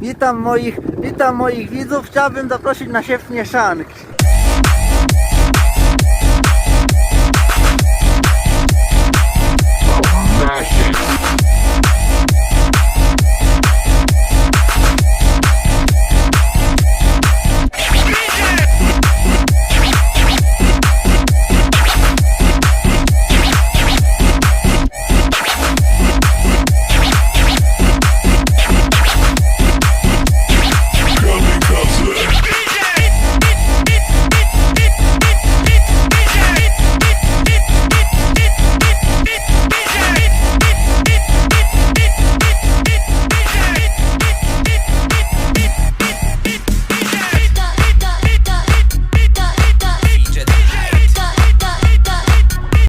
Witam moich, witam moich widzów. Chciałbym zaprosić na siew mieszanki.